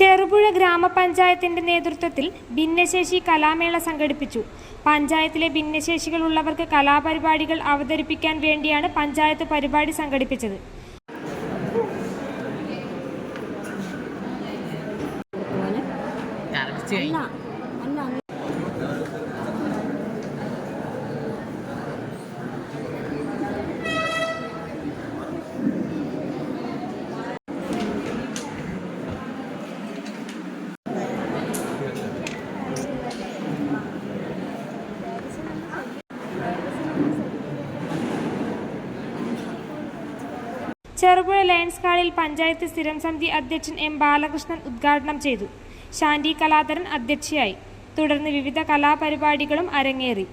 ചെറുപുഴ ഗ്രാമപഞ്ചായത്തിന്റെ നേതൃത്വത്തിൽ ഭിന്നശേഷി കലാമേള സംഘടിപ്പിച്ചു. പഞ്ചായത്തിലെ ഭിന്നശേഷികളുള്ളവർക്ക് കലാപരിപാടികൾ അവതരിപ്പിക്കാൻ വേണ്ടിയാണ് പഞ്ചായത്ത് പരിപാടി സംഘടിപ്പിച്ചത്. കറക്റ്റ് ചെറുപുഴ ലയൺസ് ഹാളിൽ പഞ്ചായത്ത് സ്ഥിരം സമിതി അധ്യക്ഷൻ എം ബാലകൃഷ്ണൻ ഉദ്ഘാടനം ചെയ്തു. ശാന്തി കലാധരൻ അധ്യക്ഷയായി. തുടർന്ന് വിവിധ കലാപരിപാടികളും അരങ്ങേറി.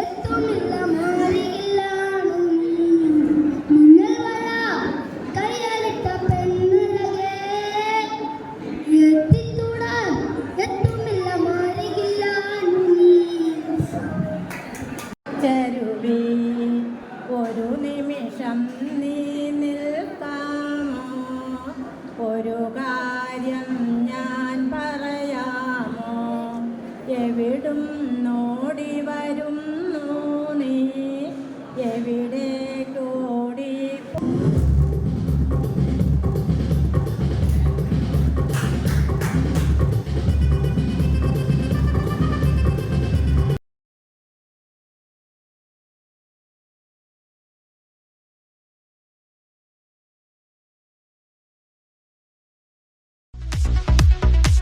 എത്തുമില്ല മാറിയില്ലാണ് മിന്നൽവഴ കയ്യാലിട്ട പെണ്ണഴകേ എത്തിത്തൂടാൻ എത്തുമില്ല മാറിയില്ലാണ് ചരുവി ഒരു നിമിഷം നീ നിൽക്കാമോ ഒരു കാര്യം ഞാൻ പറയാമോ? എവിടും